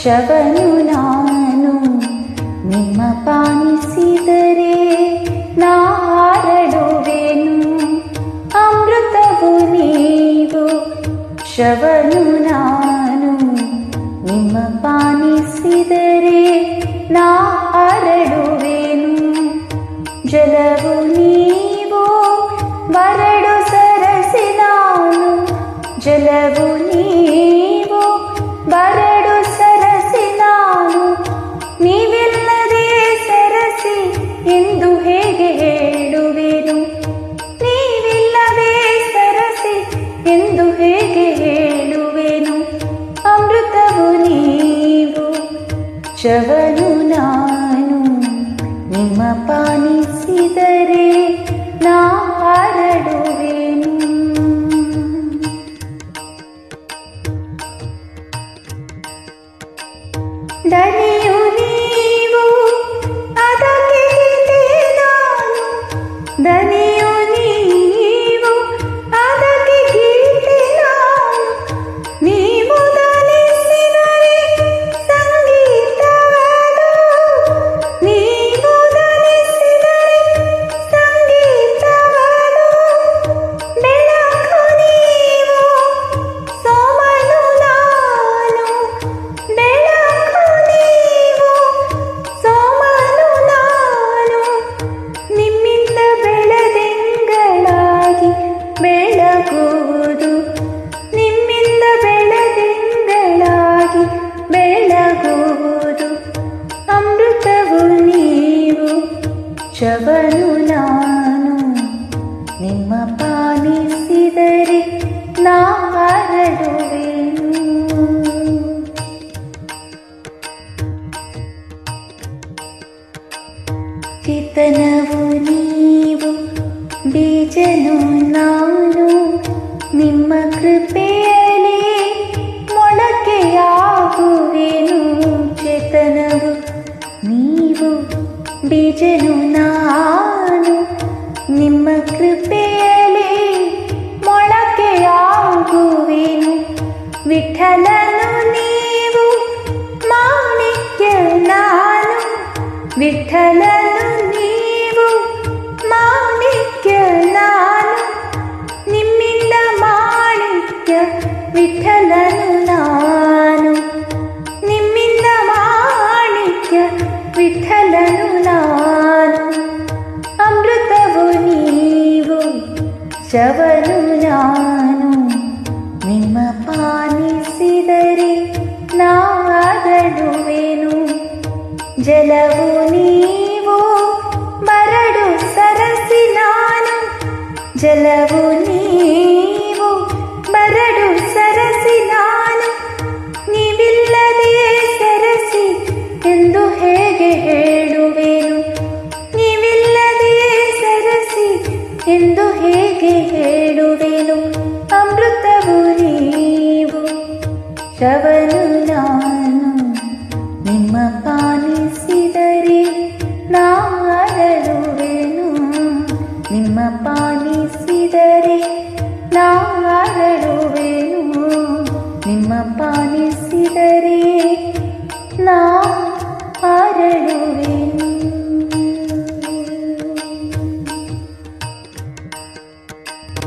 ಶವನು ನಾನು ನಿಮ್ಮ ಪಾನಿಸಿದರೆ ನಾರಡುವೆನು ಅಮೃತವು ನೀವು ಶವನು ನಾನು ನಿಮ್ಮ ಪಾನಿಸಿದರೆ ನಾ ಹರಡುವೆನು ಜಲವು ನೀವು ಬರಡು ಸರಸಿ ನಾನು ಜಲವು ಶವನು ನಾನು ನಿಮ್ಮ ಪಾನಿಸಿದರೆ ನಾ ಹರಡುವೆನು ದನಿಯು ನಿಮ್ಮ ಕೃಪೆಯಲ್ಲಿ ಮೊಳಕೆಯಾಗುವೆನು ಚೇತನವು. ನೀವು ಬೀಜನು ನಾನು. ನಿಮ್ಮ ಕೃಪೆಯಲಿ ಮೊಳಕೆಯಾಗುವೆನು. ವಿಠಲನು ಶವನು ನಾನು ನಿಮ್ಮ ಪಾನಿಸಿದರೆ ನಾಗಡುವೆನು ಜಲವು ನೀವು ಬರಡು ಸರಸಿ ನಾನು ಜಲವು ನೀವು ಬರಡು ಶವನು